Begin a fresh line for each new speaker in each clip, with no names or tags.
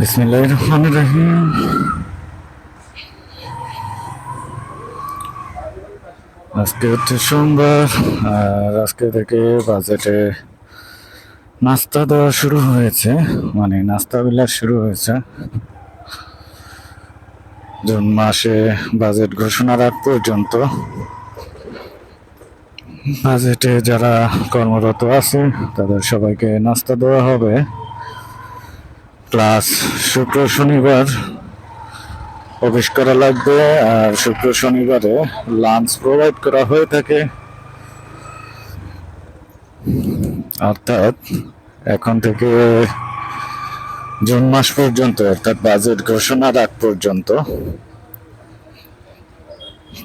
বিসমিল্লাহ রহমান রহিম। আজকে হচ্ছে সোমবার, আর আজকে থেকে বাজেটে নাস্তা দেওয়া শুরু হয়েছে মানে নাস্তা বিলাস শুরু হয়েছে। জুন মাসে বাজেট ঘোষণার আগ পর্যন্ত। বাজেটে যারা কর্মরত আছে তাদের সবাইকে নাস্তা দেওয়া হবে। প্লাস শুক্র শনিবার অফিস করা লাগবে আর শুক্র শনিবারে লাঞ্চ প্রোভাইড করা হয়ে থাকে। অর্থাৎ এখন থেকে জুন মাস পর্যন্ত, অর্থাৎ বাজেট ঘোষণার আগ পর্যন্ত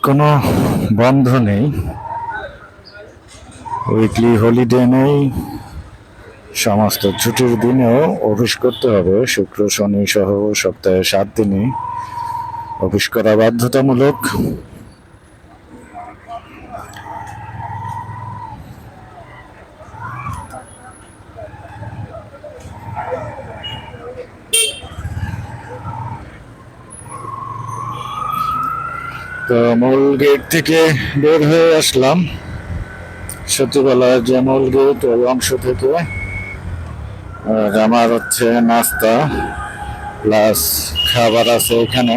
কোনো বন্ধ নেই। উইকলি হলিডে নেই। সমস্ত ছুটির দিনেও অফিস করতে হবে। শুক্র, শনি সহ সপ্তাহে সাত দিনই অফিস করা বাধ্যতামূলক। তো মূল গেট থেকে বের হয়ে আসলাম। সত্যিবেলার যে মূল গেট, ওই অংশ থেকে আর আমার হচ্ছে নাস্তা প্লাস খাবার আছে এখানে।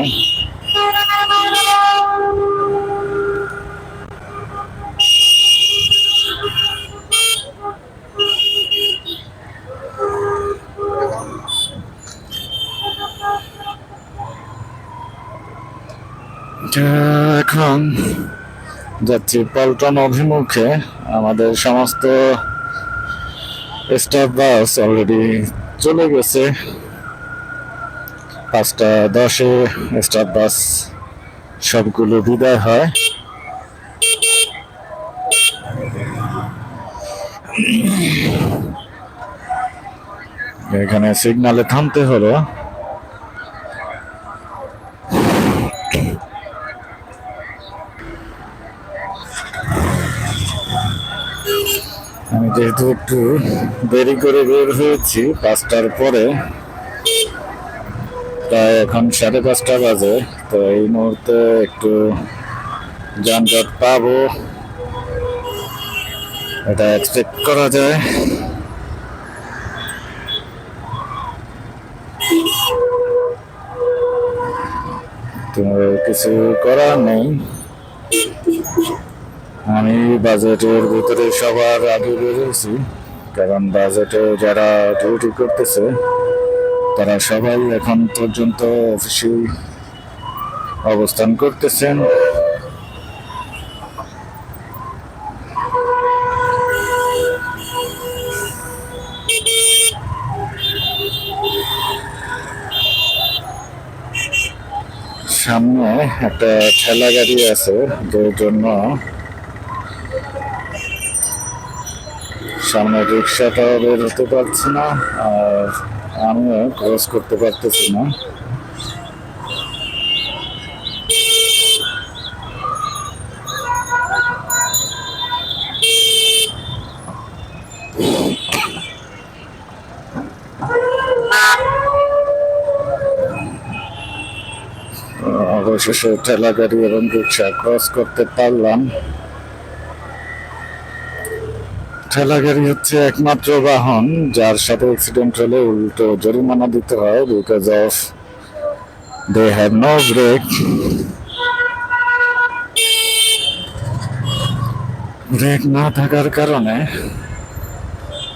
এখন যাচ্ছি পল্টন অভিমুখে। আমাদের সমস্ত স্টাফ বাস অলরেডি চলে গেছে। পাঁচটা, দশে স্টাফ বাস সবগুলো বিদায় হয়। এখানে সিগনালে থামতে হলো। আমি একটু দেরি করে বের হয়েছি, পাঁচটার পরে। প্রায় এখন সাড়ে পাঁচটা বাজে, তো এই মুহূর্তে একটু যানজট পাবো। এটা এক্সপেক্ট করা যায়। কিছু করার নেই। আমি বাজেটের ভিতরে সবার আগে বেরিয়েছি কারণ বাজেটে যারা ডিউটি করতেছে, তারা সবাই এখন পর্যন্ত অফিসে অবস্থান করতেছেন। সামনে একটা ঠেলা গাড়ি আছে যার জন্য সামনে রিক্সাটা বের হতে পারছি না, আর আমিও ক্রস করতে পারতেছি না। অবশেষে ঠেলা গাড়ি এবং রিক্সা ক্রস করতে পারলাম। ঠেলা গাড়ি হচ্ছে একমাত্র বাহন, যার সাথে অ্যাক্সিডেন্ট হলে উল্টো জরিমানা দিতে হয় because of they have no brake brake না থাকার কারণে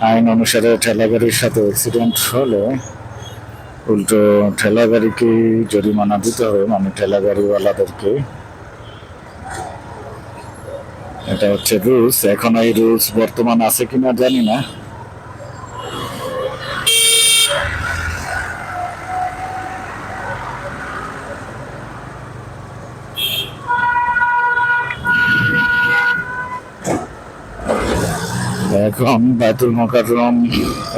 আইন অনুসারে ঠেলা গাড়ির সাথে অ্যাক্সিডেন্ট হলে উল্টো ঠেলা গাড়িকে জরিমানা দিতে হবে মানে ঠেলা গাড়িওয়ালাদেরকে এটা হচ্ছে রুলস এখন এই রুলস বর্তমান আছে কিনা জানি না। এখন বাইতুল মোকাররম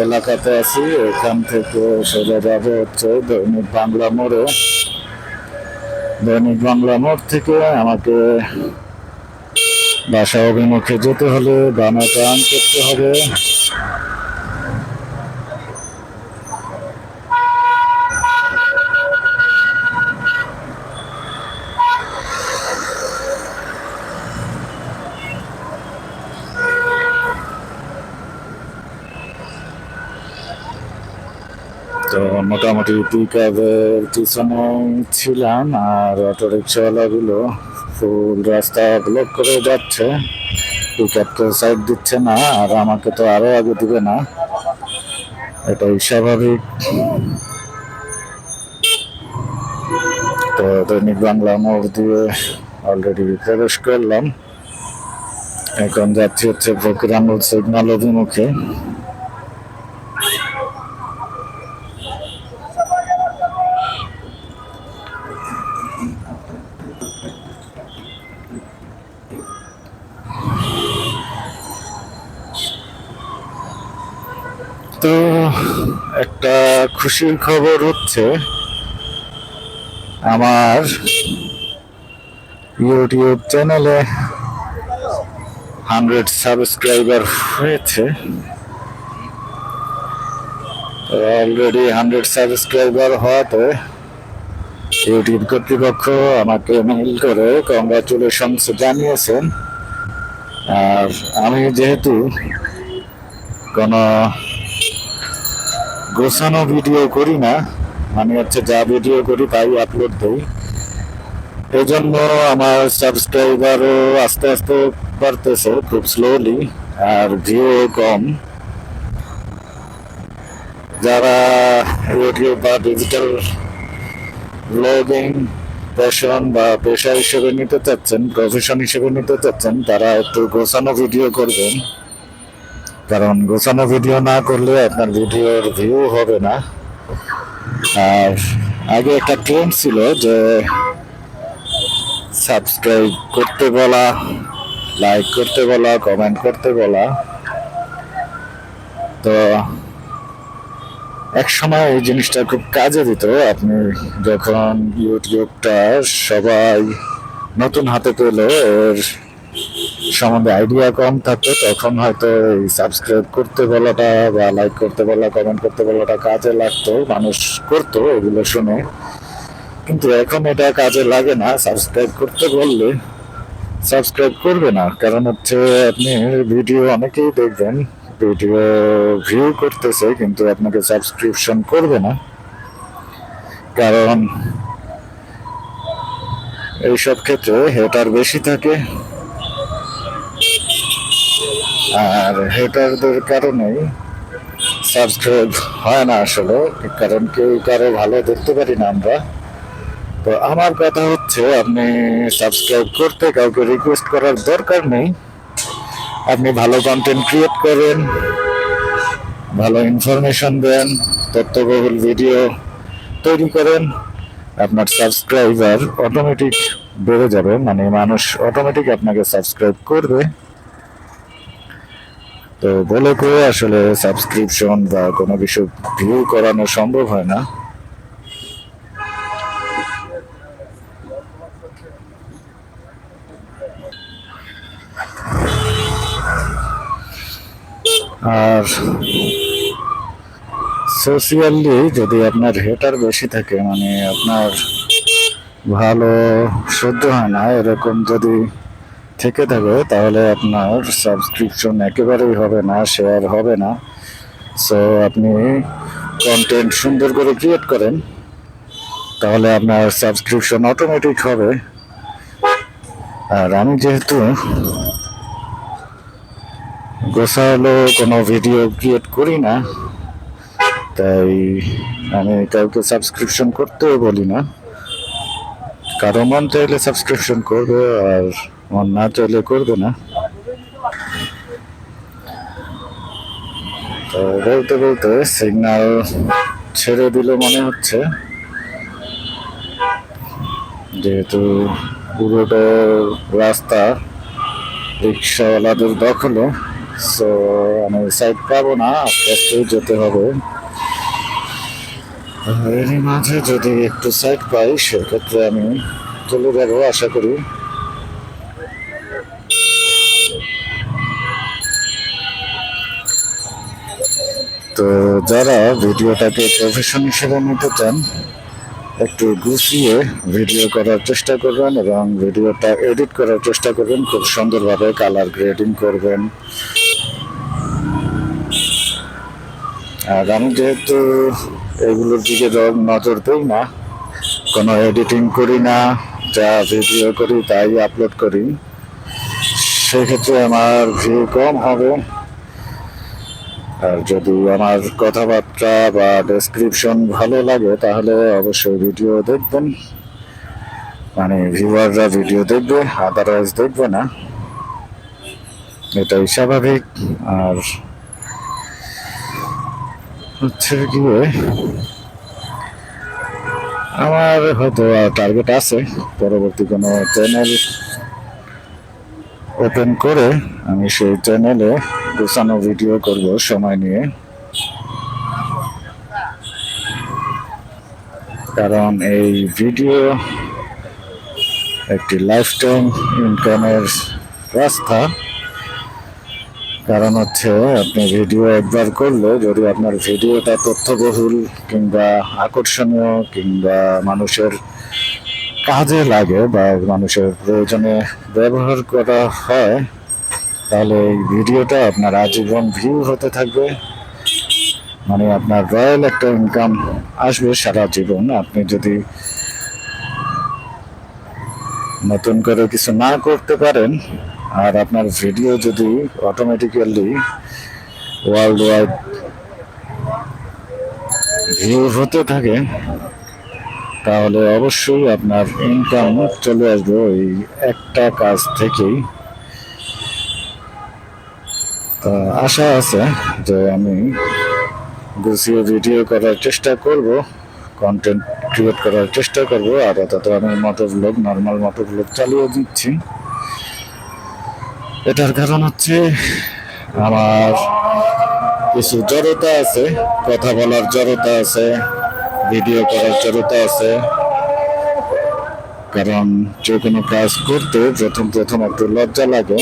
এলাকাতে আছি। এখান থেকে সোজা যাবে হচ্ছে দৈনিক বাংলা মোড়ে। দৈনিক বাংলা মোড় থেকে আমাকে বাসা অভিমুখে যেতে হলে বামে টান করতে হবে। তো মোটামুটি পিক আপের পিছনে ছিলাম আর অটোরিক্সাওয়ালাগুলো ফুল রাস্তা ব্লক করে যাচ্ছে। পিক আপ তো সাইড দিচ্ছে না, আর আমাকে তো আরও আগে দিবে না। এটাই স্বাভাবিক। তো দৈনিক বাংলা মোড় দিয়ে অলরেডি প্রবেশ করলাম। এখন যাচ্ছি হচ্ছে ফকির আঙ্গুল সিগনাল অভিমুখে তো একটা খুশির খবর হচ্ছে, আমার ইউটিউব চ্যানেলে হান্ড্রেড সাবস্ক্রাইবার হয়েছে। অলরেডি হান্ড্রেড সাবস্ক্রাইবার হওয়াতে ইউটিউব কর্তৃপক্ষ আমাকে মেইল করে কংগ্রাচুলেশনস জানিয়েছেন। আর আমি যেহেতু কোনো গোছানো ভিডিও করি না। আমি হচ্ছে যা ভিডিও করি তাই আপলোড দিই। এই জন্য আমার সাবস্ক্রাইবারও আস্তে আস্তে বাড়তেছে খুব স্লোলি আর ভিউ কম। যারা ইউটিউব বা ডিজিটাল ব্লগিং প্যাশন বা পেশা হিসেবে নিতে চাচ্ছেন প্রফেশন হিসেবে নিতে চাচ্ছেন, তারা একটু গোছানো ভিডিও করবেন। কারণ গোছানো ভিডিও না করলে আপনার ভিডিওর ভিউ হবে না। আর আগে একটা ট্রেন্ড ছিল যে সাবস্ক্রাইব করতে বলা লাইক করতে বলা কমেন্ট করতে বলা। তো এক সময় এই জিনিসটা খুব কাজে দিত। আপনি যখন ইউটিউবটা সবাই নতুন হাতে পেল এর সম্বন্ধে আইডিয়া কম থাকতো তখন হয়তো এই সাবস্ক্রাইব করতে বলাটা বা লাইক করতে বলা কমেন্ট করতে বলাটা কাজে লাগতো, মানুষ করতো এগুলো শুনে। কিন্তু এখন এটা কাজে লাগে না সাবস্ক্রাইব করতে বললে সাবস্ক্রাইব করবে না। কারণ হচ্ছে আপনি ভিডিও অনেকেই দেখবেন ভিডিও ভিউ করতেছে, কিন্তু আপনাকে সাবস্ক্রিপশন করবে না। কারণ এইসব ক্ষেত্রে হেটার বেশি থাকে। আর হেটারদের কারণেই সাবস্ক্রাইব হয় না আসলে, কারণ কেউ কারও ভালো দেখতে পারি না আমরা। তো আমার কথা হচ্ছে, আপনি সাবস্ক্রাইব করতে কাউকে রিকোয়েস্ট করার দরকার নেই। আপনি ভালো কন্টেন্ট ক্রিয়েট করেন, ভালো ইনফরমেশন দেন, তথ্যবহুল ভিডিও তৈরি করেন, আপনার সাবস্ক্রাইবার অটোমেটিক বেড়ে যাবে মানে মানুষ অটোমেটিক আপনাকে সাবস্ক্রাইব করবে। তো বলে করে আসলে সাবস্ক্রিপশন বা কোনো কিছু ভিউ করানো সম্ভব হয় না। আর সোশিয়ালি যদি আপনার হেটার বেশি থাকে মানে আপনার ভালো সহ্য হয় না, এরকম যদি থেকে থাকে, তাহলে আপনার সাবস্ক্রিপশন একেবারেই হবে না শেয়ার হবে না। সো আপনি কন্টেন্ট সুন্দর করে ক্রিয়েট করেন, তাহলে আপনার সাবস্ক্রিপশন অটোমেটিক হবে। আর আমি যেহেতু গোছালো কোনো ভিডিও ক্রিয়েট করি না, তাই আমি কাউকে সাবস্ক্রিপশন করতেও বলি না। কারও মন চাইলে সাবস্ক্রিপশন করবে, আর মন না চাইলে করবে না। তো বলতে বলতে সিগন্যাল ছেড়ে দিল মনে হচ্ছে। যেহেতু পুরোটা রাস্তা রিক্সাওয়ালাদের দখলে সো আমি সাইড পাবো না, আস্তে যেতে হবে। এরই মাঝে যদি একটু সাইড পাই, সেক্ষেত্রে আমি চলে যাব, আশা করি। তো যারা ভিডিওটাকে প্রফেশন হিসেবে নিতে চান, একটু গুছিয়ে ভিডিও করার চেষ্টা করবেন এবং ভিডিওটা এডিট করার চেষ্টা করবেন। খুব সুন্দরভাবে কালার গ্রেডিং করবেন। আর আমি যেহেতু এগুলোর দিকে নজর দিই না, কোনো এডিটিং করি না, যা ভিডিও করি তাই আপলোড করি। সেক্ষেত্রে আমার ভিউ কম হবে। আর যদি আমার কথাবার্তা বা ডেসক্রিপশন ভালো লাগে, তাহলে অবশ্যই ভিডিও দেখবেন। মানে ভিউয়াররা ভিডিও দেখবে আদারওয়াইজ দেখবে না। এটাই স্বাভাবিক। আর হচ্ছে গিয়ে আমার হয়তো টার্গেট আছে, পরবর্তী কোনো চ্যানেল ওপেন করে আমি সেই চ্যানেলে গোছানো ভিডিও করব সময় নিয়ে। কারণ এই ভিডিও একটি লাইফ টাইম ইনকামের রাস্তা। কারণ হচ্ছে আপনি ভিডিও একবার করলে যদি আপনার ভিডিওটা তথ্যবহুল কিংবা আকর্ষণীয় কিংবা মানুষের কাজে লাগে বা মানুষের প্রয়োজনে ব্যবহার করা হয় তাহলে এই ভিডিওটা আপনার আজীবন ভিউ হতে থাকবে। মানে আপনার রয়্যাল একটা ইনকাম আসবে সারা জীবন। আপনি যদি নতুন করে কিছু না করতে পারেন, আর আপনার ভিডিও যদি অটোমেটিক্যালি ওয়ার্ল্ড ওয়াইড ভিউ হতে থাকে, তাহলে অবশ্যই আপনার ইনকাম চলে আসবে ওই একটা কাজ থেকেই। আশা আছে যে আমি গুছিয়ে ভিডিও করার চেষ্টা করব কন্টেন্ট ক্রিয়েট করার চেষ্টা করব, আর আপাতত আমি motor vlog normal motor vlog চালিয়ে দিচ্ছি। এটার কারণ হচ্ছে আমার কিছু জড়তা আছে, কথা বলার জড়তা আছে ভিডিও করার জড়তা আছে। কারণ যে কোনো কাজ করতে প্রথম প্রথম একটু লজ্জা লাগে।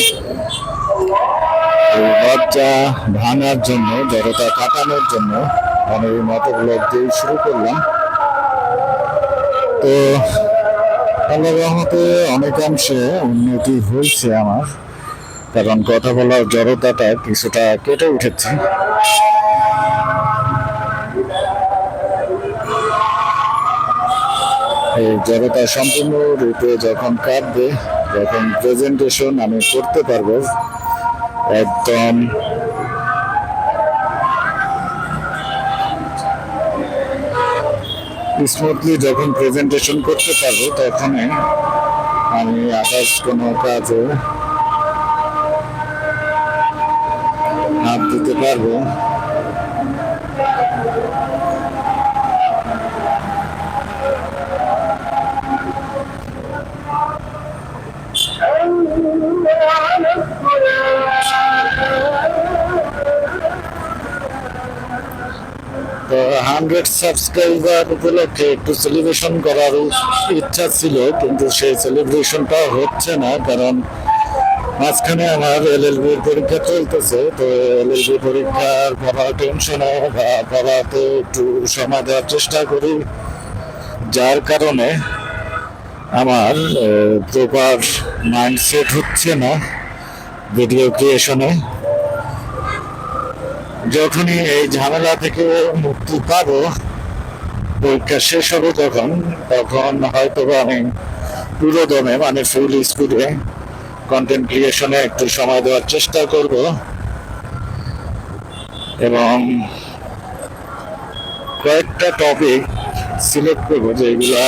লজ্জা ভাঙার জন্য, জড়তা কাটানোর জন্য আমি মতো ব্লগ দিয়ে শুরু করলাম। তো, আল্লাহ রহমতে অনেকাংশে উন্নতি হয়েছে আমার, কারণ কথা বলার জড়তাটা কিছুটা কেটে উঠেছে। এই জড়তা সম্পূর্ণ রূপে যখন কাটবে, যখন প্রেজেন্টেশন আমি করতে পারব একদম। স্মুথলি যখন প্রেজেন্টেশন করতে পারব তখন আমি আকাশ কোনো কাজে হাত দিতে পারব। তো হান্ড্রেড সাবস্ক্রাইবার উপলক্ষে একটু সেলিব্রেশন করার ইচ্ছা ছিল, কিন্তু সেই সেলিব্রেশনটা হচ্ছে না, কারণ মাঝখানে আমার এল এল এলএলবি পরীক্ষা চলতেছে, তো এল এল এলএলবি পরীক্ষার পড়া টেনশনে বা পড়াতে একটু সময় দেওয়ার চেষ্টা করি। যার কারণে আমার প্রপার মাইন্ডসেট হচ্ছে না ভিডিও ক্রিয়েশনে যখনই এই ঝামেলা থেকে মুক্তি পাবো, পরীক্ষা শেষ হবে তখন তখন হয়তো আমি পুরো দমে মানে ফুল স্পিডে কন্টেন্ট ক্রিয়েশনে একটু সময় দেওয়ার চেষ্টা করব। এবং কয়েকটা টপিক সিলেক্ট করব যেগুলা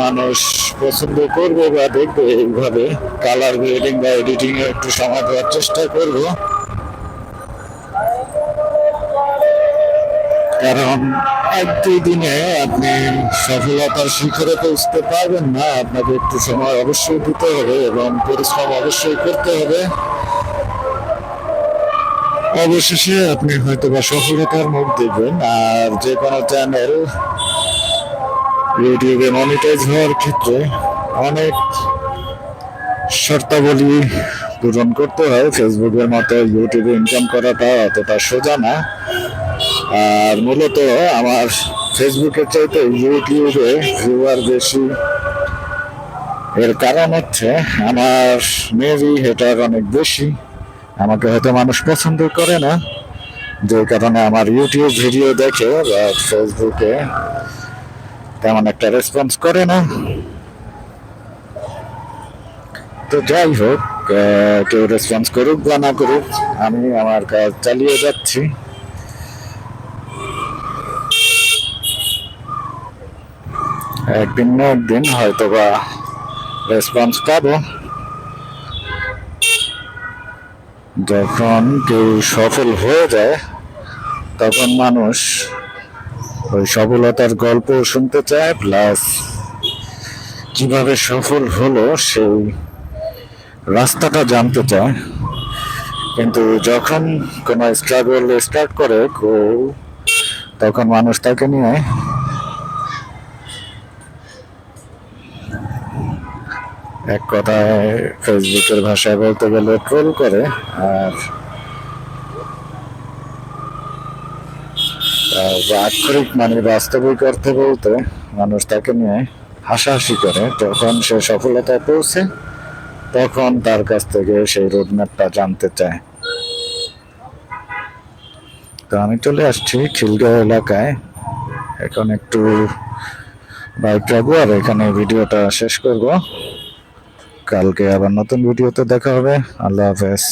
মানুষ পছন্দ করবে বা দেখবে এইভাবে কালার গ্রেডিং বা এডিটিং এ একটু সময় দেওয়ার চেষ্টা করব। কারণ এক দুই দিনে আপনি সফলতার শিখরে পৌঁছতে পারবেন না, আপনাকে একটু সময় অবশ্যই দিতে হবে এবং পরিশ্রম অবশ্যই করতে হবে। অবশেষে আপনি হয়তো বা সফলতার মুখ দেখবেন, আর যে কোনো চ্যানেল ইউটিউবে মনিটাইজ হওয়ার ক্ষেত্রে অনেক শর্তাবলী পূরণ করতে হয়। ফেসবুকের মতো ইউটিউবে ইনকাম করাটা অতটা সোজা না। আর মূলত আমার ফেসবুকের চাইতে ইউটিউবে ভিউয়ার বেশি। এর কারণ হচ্ছে আমার মেবি হেটার অনেক বেশি। আমাকে হয়তো মানুষ পছন্দ করে না। যে কারণে আমার ইউটিউব ভিডিও দেখে বা ফেসবুকে তেমন একটা রেসপন্স করে না। তো যাই হোক কেউ রেসপন্স করুক বা না করুক, আমি আমার কাজ চালিয়ে যাচ্ছি। একদিন না একদিন হয়তো বা রেসপন্স পাবো। যখন কেউ সফল হয়ে যায়, তখন মানুষ ওই সফলতার গল্প শুনতে চায়, প্লাস কীভাবে সফল হলো সেই রাস্তাটা জানতে চায়। কিন্তু যখন কোনো স্ট্রাগল স্টার্ট করে তখন মানুষ তাকে নিয়ে এক কথায় ফেসবুকের ভাষায় বলতে গেলে ট্রোল করে, আর আক্ষরিক মানে বাস্তবিক অর্থে বলতে মানুষ তাকে নিয়ে হাসাহাসি করে। যখন সে সফলতায় পৌঁছে, তখন তার কাছ থেকে সেই রোডম্যাপটা জানতে চায়। তো আমি চলে আসছি খিলগাঁও এলাকায়। এখন একটু বাইক যাব আর এখানে ভিডিওটা শেষ করব। কালকে আবার নতুন ভিডিওতে দেখা হবে। আল্লাহ হাফেজ।